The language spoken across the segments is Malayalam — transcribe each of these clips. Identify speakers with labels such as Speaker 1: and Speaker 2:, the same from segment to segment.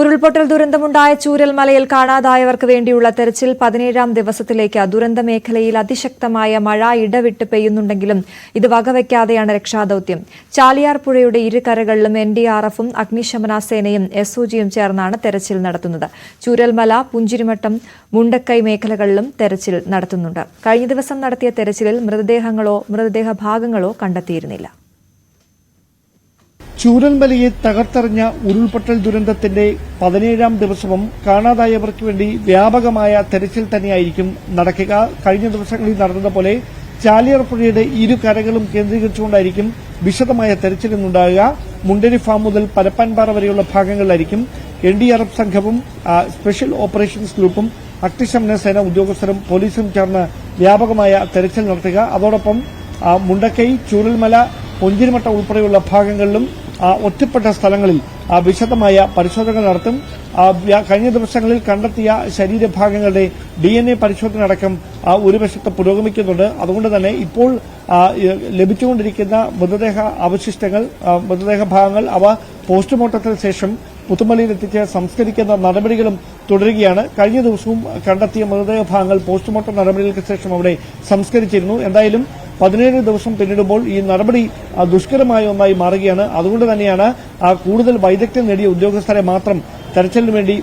Speaker 1: ഉരുൾപൊട്ടൽ ദുരന്തമുണ്ടായ ചൂരൽമലയിൽ കാണാതായവർക്ക് വേണ്ടിയുള്ള തെരച്ചിൽ പതിനേഴാം ദിവസത്തിലേക്ക് ദുരന്ത മേഖലയിൽ അതിശക്തമായ മഴ ഇടവിട്ട് പെയ്യുന്നുണ്ടെങ്കിലും ഇത് വകവയ്ക്കാതെയാണ് രക്ഷാദൌത്യം. ചാലിയാർ പുഴയുടെ ഇരുകരകളിലും എൻ ഡി ആർ എഫും അഗ്നിശമന സേനയും എസ് ഒ ജിയും ചേർന്നാണ് തെരച്ചിൽ നടത്തുന്നത്. ചൂരൽമല പുഞ്ചിരിമട്ടം മുണ്ടക്കൈ മേഖലകളിലും തെരച്ചിൽ നടത്തുന്നുണ്ട്. കഴിഞ്ഞ ദിവസം നടത്തിയ തെരച്ചിലിൽ മൃതദേഹങ്ങളോ മൃതദേഹ ഭാഗങ്ങളോ കണ്ടെത്തിയിരുന്നില്ല.
Speaker 2: ചൂരൽമലയെ തകർത്തെറിഞ്ഞ ഉരുൾപൊട്ടൽ ദുരന്തത്തിന്റെ പതിനേഴാം ദിവസവും കാണാതായവർക്ക് വേണ്ടി വ്യാപകമായ തെരച്ചിൽ തന്നെയായിരിക്കും നടക്കുക. കഴിഞ്ഞ ദിവസങ്ങളിൽ നടന്നതുപോലെ ചാലിയാർ പുഴയുടെ ഇരു കരകളും കേന്ദ്രീകരിച്ചുകൊണ്ടായിരിക്കും വിശദമായ തെരച്ചിൽ ഇന്നുണ്ടാകുക. മുണ്ടരി ഫാം മുതൽ പരപ്പാൻപാറ വരെയുള്ള ഭാഗങ്ങളിലായിരിക്കും എൻ ഡി ആർ എഫ് സംഘവും സ്പെഷ്യൽ ഓപ്പറേഷൻസ് ഗ്രൂപ്പും അഗ്നിശമന സേന ഉദ്യോഗസ്ഥരും പോലീസും ചേർന്ന് വ്യാപകമായ തെരച്ചിൽ നടത്തുക. അതോടൊപ്പം മുണ്ടക്കൈ ചൂരൽമല പൊഞ്ചിരിമട്ട ഉൾപ്പെടെയുള്ള ഭാഗങ്ങളിലും ഒറ്റപ്പെട്ട സ്ഥലങ്ങളിൽ വിശദമായ പരിശോധന നടത്തും. കഴിഞ്ഞ ദിവസങ്ങളിൽ കണ്ടെത്തിയ ശരീരഭാഗങ്ങളുടെ ഡി എൻ എ പരിശോധന അടക്കം ഒരു വശത്ത് പുരോഗമിക്കുന്നുണ്ട്. അതുകൊണ്ട് തന്നെ ഇപ്പോൾ ലഭിച്ചുകൊണ്ടിരിക്കുന്ന മൃതദേഹ അവശിഷ്ടങ്ങൾ മൃതദേഹ ഭാഗങ്ങൾ അവ പോസ്റ്റ്മോർട്ടത്തിന് ശേഷം പുത്തുമലയിൽ എത്തിച്ച് സംസ്കരിക്കുന്ന നടപടികളും തുടരുകയാണ്. കഴിഞ്ഞ ദിവസവും കണ്ടെത്തിയ മൃതദേഹ ഭാഗങ്ങൾ പോസ്റ്റ്മോർട്ടം നടപടികൾക്ക് ശേഷം അവിടെ സംസ്കരിച്ചിരുന്നു. എന്തായാലും പതിനേഴ് ദിവസം പിന്നിടുമ്പോൾ ഈ നടപടി ദുഷ്കരമായ ഒന്നായി മാറുകയാണ്. അതുകൊണ്ട് തന്നെയാണ് ആ, കൂടുതൽ വൈദഗ്ധ്യം നേടിയ ഉദ്യോഗസ്ഥരെ മാത്രം തെരച്ചിലിന് വേണ്ടി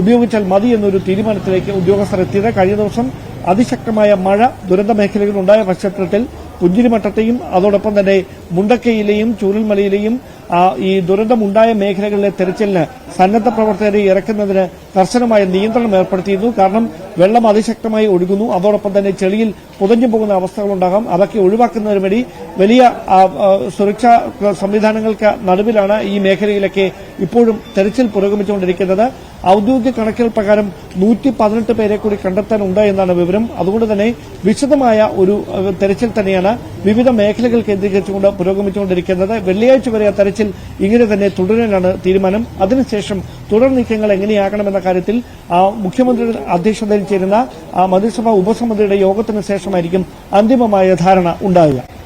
Speaker 2: ഉപയോഗിച്ചാൽ മതി എന്നൊരു തീരുമാനത്തിലേക്ക് ഉദ്യോഗസ്ഥർ എത്തിയത്. കഴിഞ്ഞ ദിവസം അതിശക്തമായ മഴ ദുരന്ത മേഖലകളിൽ ഉണ്ടായ പശ്ചാത്തലത്തിൽ പുഞ്ചിരിമട്ടത്തെയും അതോടൊപ്പം തന്നെ മുണ്ടക്കയിലെയും ചൂരൽമലയിലെയും ഈ ദുരന്തമുണ്ടായ മേഖലകളിലെ തെരച്ചിലിന് സന്നദ്ധ പ്രവർത്തകരെ ഇറക്കുന്നതിന് കർശനമായ നിയന്ത്രണം ഏർപ്പെടുത്തിയിരുന്നു. കാരണം വെള്ളം അതിശക്തമായി ഒഴുകുന്നു. അതോടൊപ്പം തന്നെ ചെളിയിൽ പുതഞ്ഞു പോകുന്ന അവസ്ഥകളുണ്ടാകാം. അതൊക്കെ ഒഴിവാക്കുന്നതിന് വേണ്ടി വലിയ സുരക്ഷാ സംവിധാനങ്ങൾക്ക് നടുവിലാണ് ഈ മേഖലയിലൊക്കെ ഇപ്പോഴും തെരച്ചിൽ പുരോഗമിച്ചുകൊണ്ടിരിക്കുന്നത്. ഔദ്യോഗിക കണക്കുകൾ പ്രകാരം നൂറ്റി പതിനെട്ട് പേരെ കൂടി കണ്ടെത്താനുണ്ട് എന്നാണ് വിവരം. അതുകൊണ്ട് തന്നെ വിശദമായ ഒരു തെരച്ചിൽ തന്നെയാണ് വിവിധ മേഖലകൾ കേന്ദ്രീകരിച്ചുകൊണ്ട് പുരോഗമിച്ചുകൊണ്ടിരിക്കുന്നത്. വെള്ളിയാഴ്ച വരെ ആ തെരച്ചിൽ ഇങ്ങനെ തന്നെ തുടരാനാണ് തീരുമാനം. അതിനുശേഷം തുടർ നീക്കങ്ങൾ എങ്ങനെയാകണമെന്ന കാര്യത്തിൽ മുഖ്യമന്ത്രിയുടെ അധ്യക്ഷതയിൽ ചേരുന്ന മന്ത്രിസഭാ ഉപസമിതിയുടെ യോഗത്തിന് ശേഷമായിരിക്കും അന്തിമമായ ധാരണ ഉണ്ടാകുക